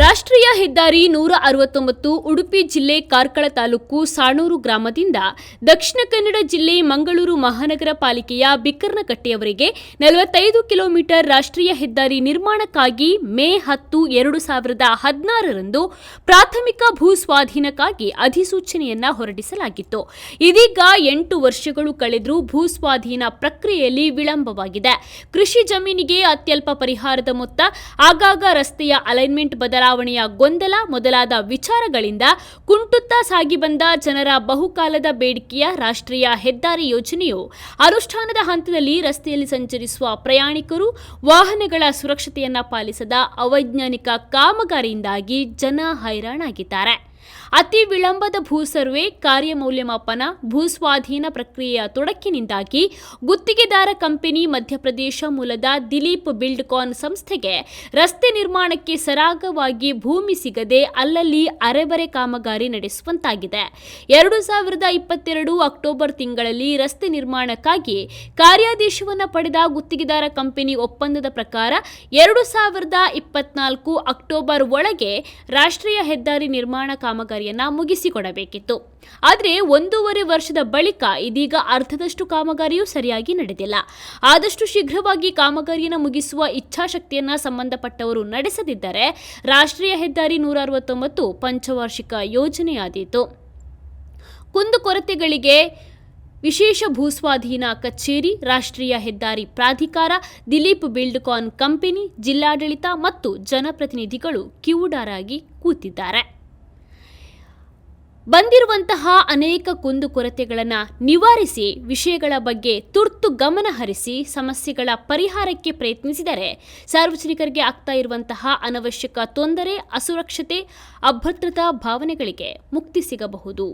ರಾಷ್ಟ್ರೀಯ ಹೆದ್ದಾರಿ ನೂರ ಅರವತ್ತೊಂಬತ್ತು, ಉಡುಪಿ ಜಿಲ್ಲೆ ಕಾರ್ಕಳ ತಾಲೂಕು ಸಾಣೂರು ಗ್ರಾಮದಿಂದ ದಕ್ಷಿಣ ಕನ್ನಡ ಜಿಲ್ಲೆ ಮಂಗಳೂರು ಮಹಾನಗರ ಪಾಲಿಕೆಯ ಬಿಕ್ಕರ್ನಕಟ್ಟೆಯವರೆಗೆ ನಲವತ್ತೈದು ಕಿಲೋಮೀಟರ್ ರಾಷ್ಟ್ರೀಯ ಹೆದ್ದಾರಿ ನಿರ್ಮಾಣಕ್ಕಾಗಿ ಮೇ ಹತ್ತು, ಎರಡು ಸಾವಿರದ ಹದಿನಾರರಂದು ಪ್ರಾಥಮಿಕ ಭೂ ಸ್ವಾಧೀನಕ್ಕಾಗಿ ಅಧಿಸೂಚನೆಯನ್ನ ಹೊರಡಿಸಲಾಗಿತ್ತು. ಇದೀಗ ಎಂಟು ವರ್ಷಗಳು ಕಳೆದರೂ ಭೂ ಸ್ವಾಧೀನ ಪ್ರಕ್ರಿಯೆಯಲ್ಲಿ ವಿಳಂಬವಾಗಿದೆ. ಕೃಷಿ ಜಮೀನಿಗೆ ಅತ್ಯಲ್ಪ ಪರಿಹಾರದ ಮೊತ್ತ, ಆಗಾಗ ರಸ್ತೆಯ ಅಲೈನ್ಮೆಂಟ್ ಬದಲಾವಣೆಯ ಗೊಂದಲ ಮೊದಲಾದ ವಿಚಾರಗಳಿಂದ ಕುಂಟುತ್ತಾ ಸಾಗಿ ಬಂದ ಜನರ ಬಹುಕಾಲದ ಬೇಡಿಕೆಯ ರಾಷ್ಟ್ರೀಯ ಹೆದ್ದಾರಿ ಯೋಜನೆಯು ಅನುಷ್ಠಾನದ ಹಂತದಲ್ಲಿ ರಸ್ತೆಯಲ್ಲಿ ಸಂಚರಿಸುವ ಪ್ರಯಾಣಿಕರು ವಾಹನಗಳ ಸುರಕ್ಷತೆಯನ್ನ ಪಾಲಿಸದ ಅವೈಜ್ಞಾನಿಕ ಕಾಮಗಾರಿಯಿಂದಾಗಿ ಜನ ಹೈರಾಣಾಗಿದ್ದಾರೆ. ಅತಿ ವಿಳಂಬದ ಭೂ ಸರ್ವೆ ಕಾರ್ಯ ಮೌಲ್ಯಮಾಪನ ಭೂ ಸ್ವಾಧೀನ ಪ್ರಕ್ರಿಯೆಯ ತೊಡಕಿನಿಂದಾಗಿ ಗುತ್ತಿಗೆದಾರ ಕಂಪನಿ ಮಧ್ಯಪ್ರದೇಶ ಮೂಲದ ದಿಲೀಪ್ ಬಿಲ್ಡ್ಕಾನ್ ಸಂಸ್ಥೆಗೆ ರಸ್ತೆ ನಿರ್ಮಾಣಕ್ಕೆ ಸರಾಗವಾಗಿ ಭೂಮಿ ಸಿಗದೆ ಅಲ್ಲಲ್ಲಿ ಅರೆಬರೆ ಕಾಮಗಾರಿ ನಡೆಸುವಂತಾಗಿದೆ. ಎರಡು ಸಾವಿರದ ಇಪ್ಪತ್ತೆರಡು ಅಕ್ಟೋಬರ್ ತಿಂಗಳಲ್ಲಿ ರಸ್ತೆ ನಿರ್ಮಾಣಕ್ಕಾಗಿ ಕಾರ್ಯಾದೇಶವನ್ನು ಪಡೆದ ಗುತ್ತಿಗೆದಾರ ಕಂಪನಿ ಒಪ್ಪಂದದ ಪ್ರಕಾರ ಎರಡು ಸಾವಿರದ ಇಪ್ಪತ್ನಾಲ್ಕು ಅಕ್ಟೋಬರ್ ಒಳಗೆ ರಾಷ್ಟ್ರೀಯ ಹೆದ್ದಾರಿ ನಿರ್ಮಾಣ ಕಾಮಗಾರಿಯನ್ನ ಮುಗಿಸಿಕೊಡಬೇಕಿತ್ತು. ಆದರೆ ಒಂದೂವರೆ ವರ್ಷದ ಬಳಿಕ ಇದೀಗ ಅರ್ಧದಷ್ಟು ಕಾಮಗಾರಿಯೂ ಸರಿಯಾಗಿ ನಡೆದಿಲ್ಲ. ಆದಷ್ಟು ಶೀಘ್ರವಾಗಿ ಕಾಮಗಾರಿಯನ್ನು ಮುಗಿಸುವ ಇಚ್ಛಾಶಕ್ತಿಯನ್ನ ಸಂಬಂಧಪಟ್ಟವರು ನಡೆಸದಿದ್ದರೆ ರಾಷ್ಟ್ರೀಯ ಹೆದ್ದಾರಿ ನೂರ ಅರವತ್ತೊಂಬತ್ತು ಪಂಚವಾರ್ಷಿಕ ಯೋಜನೆಯಾದೀತು. ಕುಂದುಕೊರತೆಗಳಿಗೆ ವಿಶೇಷ ಭೂಸ್ವಾಧೀನ ಕಚೇರಿ, ರಾಷ್ಟ್ರೀಯ ಹೆದ್ದಾರಿ ಪ್ರಾಧಿಕಾರ, ದಿಲೀಪ್ ಬಿಲ್ಡ್ಕಾನ್ ಕಂಪನಿ, ಜಿಲ್ಲಾಡಳಿತ ಮತ್ತು ಜನಪ್ರತಿನಿಧಿಗಳು ಕಿವುಡಾರಾಗಿ ಕೂತಿದ್ದಾರೆ. ಬಂದಿರುವಂತಹ ಅನೇಕ ಕುಂದುಕೊರತೆಗಳನ್ನು ನಿವಾರಿಸಿ ವಿಷಯಗಳ ಬಗ್ಗೆ ತುರ್ತು ಗಮನ ಹರಿಸಿ ಸಮಸ್ಯೆಗಳ ಪರಿಹಾರಕ್ಕೆ ಪ್ರಯತ್ನಿಸಿದರೆ ಸಾರ್ವಜನಿಕರಿಗೆ ಆಗ್ತಾ ಇರುವಂತಹ ಅನವಶ್ಯಕ ತೊಂದರೆ, ಅಸುರಕ್ಷತೆ, ಅಭದ್ರತಾ ಭಾವನೆಗಳಿಗೆ ಮುಕ್ತಿ ಸಿಗಬಹುದು.